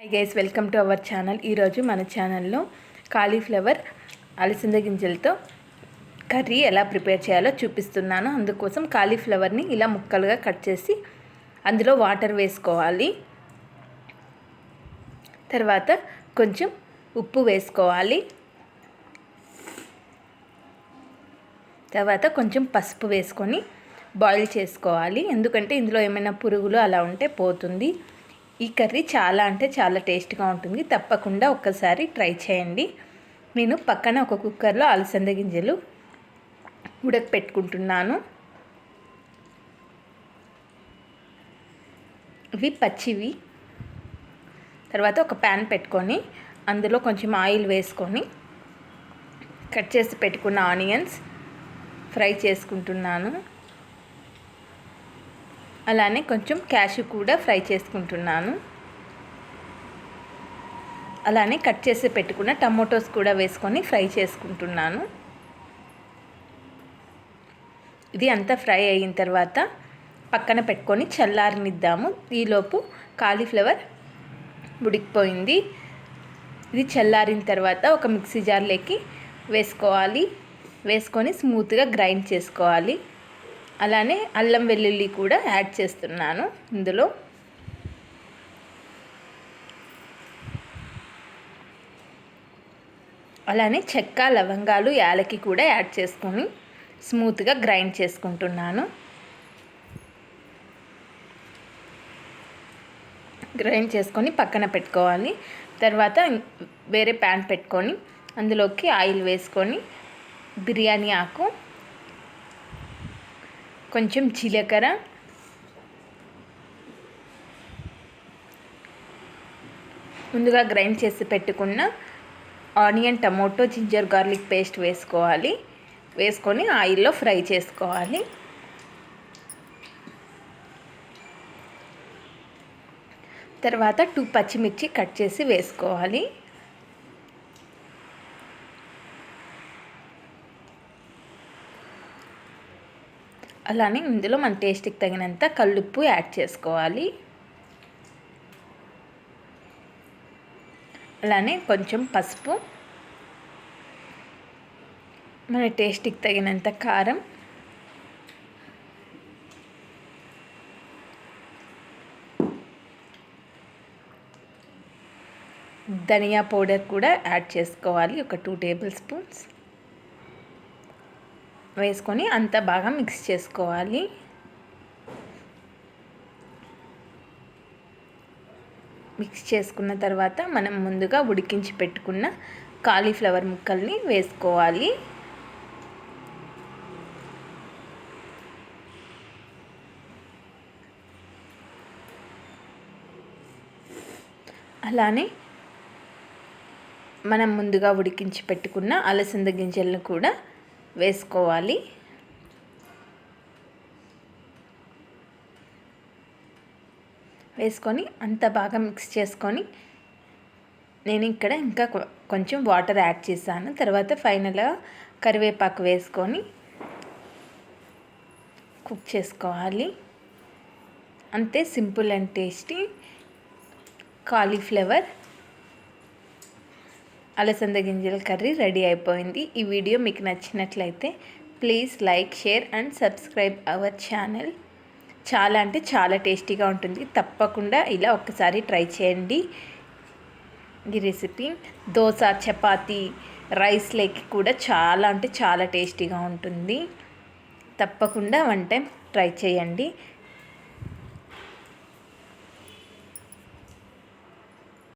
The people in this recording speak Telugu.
Hi guys welcome to our channel ఈరోజు మన ఛానల్లో కాలీఫ్లవర్ అలసింద గింజలతో కర్రీ ఎలా ప్రిపేర్ చేయాలో చూపిస్తున్నాను. అందుకోసం కాలీఫ్లవర్ని ఇలా ముక్కలుగా కట్ చేసి అందులో వాటర్ వేసుకోవాలి. తర్వాత కొంచెం ఉప్పు వేసుకోవాలి. తర్వాత కొంచెం పసుపు వేసుకొని బాయిల్ చేసుకోవాలి. ఎందుకంటే ఇందులో ఏమైనా పురుగులు అలా ఉంటే పోతుంది. ఈ కర్రీ చాలా అంటే చాలా టేస్ట్గా ఉంటుంది. తప్పకుండా ఒక్కసారి ట్రై చేయండి. నేను పక్కన ఒక కుక్కర్లో అలసంద గింజలు ఉడకపెట్టుకుంటున్నాను. ఇవి పచ్చివి. తర్వాత ఒక ప్యాన్ పెట్టుకొని అందులో కొంచెం ఆయిల్ వేసుకొని కట్ చేసి పెట్టుకున్న ఆనియన్స్ ఫ్రై చేసుకుంటున్నాను. అలానే కొంచెం క్యాషు కూడా ఫ్రై చేసుకుంటున్నాను. అలానే కట్ చేసి పెట్టుకున్న టమోటోస్ కూడా వేసుకొని ఫ్రై చేసుకుంటున్నాను. ఇది అంతా ఫ్రై అయిన తర్వాత పక్కన పెట్టుకొని చల్లారనిద్దాము. ఈలోపు కాలీఫ్లవర్ ఉడికిపోయింది. ఇది చల్లారిన తర్వాత ఒక మిక్సీ జార్లోకి వేసుకోవాలి. వేసుకొని స్మూత్గా గ్రైండ్ చేసుకోవాలి. అలానే అల్లం వెల్లుల్లి కూడా యాడ్ చేస్తున్నాను ఇందులో. అలానే చెక్క లవంగాలు యాలకి కూడా యాడ్ చేసుకొని స్మూత్గా గ్రైండ్ చేసుకుంటున్నాను. గ్రైండ్ చేసుకొని పక్కన పెట్టుకోవాలి. తర్వాత వేరే ప్యాన్ పెట్టుకొని అందులోకి ఆయిల్ వేసుకొని బిర్యానీ ఆకు కొంచెం జీలకర్ర. ముందుగా గ్రైండ్ చేసి పెట్టుకున్న onion tomato ginger garlic paste వేసుకోవాలి. వేసుకొని ఆయిల్లో ఫ్రై చేసుకోవాలి. తర్వాత టూ పచ్చిమిర్చి కట్ చేసి వేసుకోవాలి. అలానే ఇందులో మన టేస్ట్కి తగినంత కల్లుప్పు యాడ్ చేసుకోవాలి. అలానే కొంచెం పసుపు. మన టేస్ట్కి తగినంత కారం. ధనియా పౌడర్ కూడా యాడ్ చేసుకోవాలి. ఒక టూ టేబుల్ స్పూన్స్. వేసుకొని అంతా బాగా మిక్స్ చేసుకోవాలి. మిక్స్ చేసుకున్న తర్వాత మనం ముందుగా ఉడికించి పెట్టుకున్న కాలీఫ్లవర్ ముక్కల్ని వేసుకోవాలి. అలానే మనం ముందుగా ఉడికించి పెట్టుకున్న అలసంద గింజలను కూడా వేసుకోవాలి. వేసుకొని అంత బాగా మిక్స్ చేసుకొని నేను ఇక్కడ ఇంకా కొంచెం వాటర్ యాడ్ చేశాను. తర్వాత ఫైనల్గా కరివేపాకు వేసుకొని కుక్ చేసుకోవాలి. అంతే సింపుల్ అండ్ టేస్టీ కాలీఫ్లవర్ అలసంద గింజల కర్రీ రెడీ అయిపోయింది. ఈ వీడియో మీకు నచ్చినట్లయితే please like share and subscribe our channel. చాలా అంటే చాలా టేస్టీగా ఉంటుంది. తప్పకుండా ఇలా ఒక్కసారి ట్రై చేయండి. ఈ రెసిపీ దోశ చపాతీ రైస్ లేకి కూడా చాలా అంటే చాలా టేస్టీగా ఉంటుంది. తప్పకుండా వన్ టైం ట్రై చేయండి.